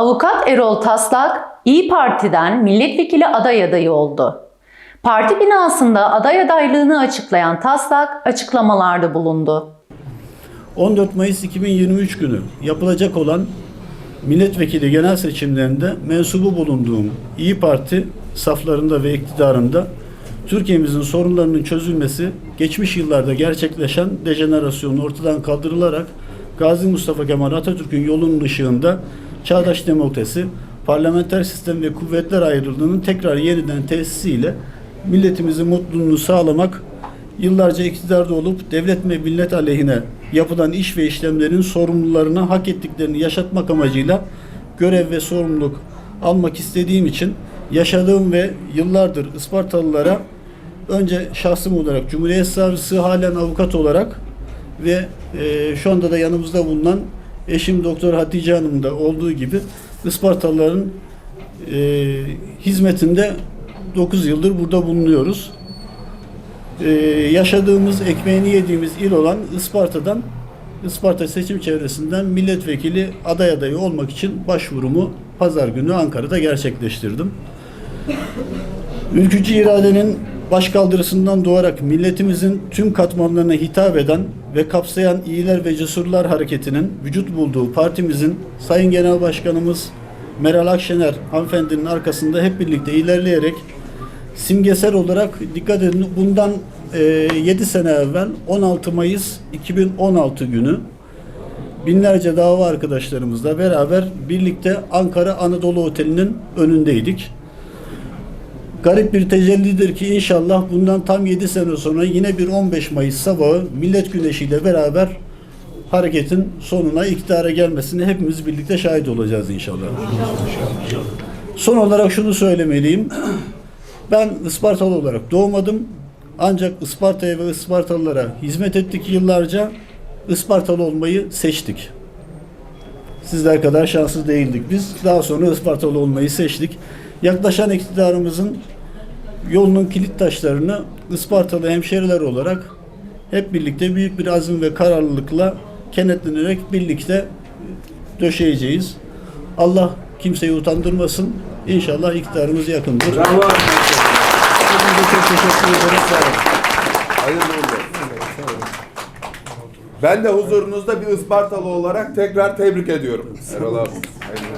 Avukat Erol Taslak, İyi Parti'den milletvekili aday adayı oldu. Parti binasında aday adaylığını açıklayan Taslak açıklamalarda bulundu. 14 Mayıs 2023 günü yapılacak olan milletvekili genel seçimlerinde mensubu bulunduğum İyi Parti saflarında ve iktidarında Türkiye'mizin sorunlarının çözülmesi, geçmiş yıllarda gerçekleşen dejenerasyonun ortadan kaldırılarak Gazi Mustafa Kemal Atatürk'ün yolunun ışığında çağdaş demokrasi, parlamenter sistem ve kuvvetler ayrılığının tekrar yeniden tesisiyle milletimizin mutluluğunu sağlamak yıllarca iktidarda olup devlet ve millet aleyhine yapılan iş ve işlemlerin sorumlularına hak ettiklerini yaşatmak amacıyla görev ve sorumluluk almak istediğim için yaşadığım ve yıllardır Ispartalılara önce şahsım olarak Cumhuriyet Savcısı halen avukat olarak ve e, şu anda da yanımızda bulunan eşim Doktor Hatice Hanım da olduğu gibi Ispartalıların e, hizmetinde 9 yıldır burada bulunuyoruz ee, yaşadığımız, ekmeğini yediğimiz il olan Isparta'dan, Isparta seçim çevresinden milletvekili aday adayı olmak için başvurumu pazar günü Ankara'da gerçekleştirdim. Ülkücü iradenin başkaldırısından doğarak milletimizin tüm katmanlarına hitap eden ve kapsayan iyiler ve cesurlar hareketinin vücut bulduğu partimizin Sayın Genel Başkanımız Meral Akşener hanımefendinin arkasında hep birlikte ilerleyerek simgesel olarak dikkat edin bundan e, 7 sene evvel 16 Mayıs 2016 günü binlerce dava arkadaşlarımızla beraber birlikte Ankara Anadolu Oteli'nin önündeydik. Garip bir tecellidir ki inşallah bundan tam 7 sene sonra yine bir 15 Mayıs sabahı Millet Güneşi ile beraber hareketin sonuna iktidara gelmesine hepimiz birlikte şahit olacağız inşallah. Son olarak şunu söylemeliyim. Ben Ispartalı olarak doğmadım. Ancak Isparta'ya ve Ispartalılara hizmet ettik yıllarca. Ispartalı olmayı seçtik. Sizler kadar şanssız değildik biz. Daha sonra Ispartalı olmayı seçtik. Yaklaşan iktidarımızın yolunun kilit taşlarını Ispartalı hemşeriler olarak hep birlikte büyük bir azim ve kararlılıkla kenetlenerek birlikte döşeyeceğiz. Allah kimseyi utandırmasın. İnşallah iktidarımız yakındır. Bravo. Hepinize çok teşekkür ederim. Sağ olun. Hayırlı uğurlu olsun. Ben de huzurunuzda bir Ispartalı olarak tekrar tebrik ediyorum. Erol abi.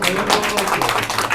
Hayırlı olsun.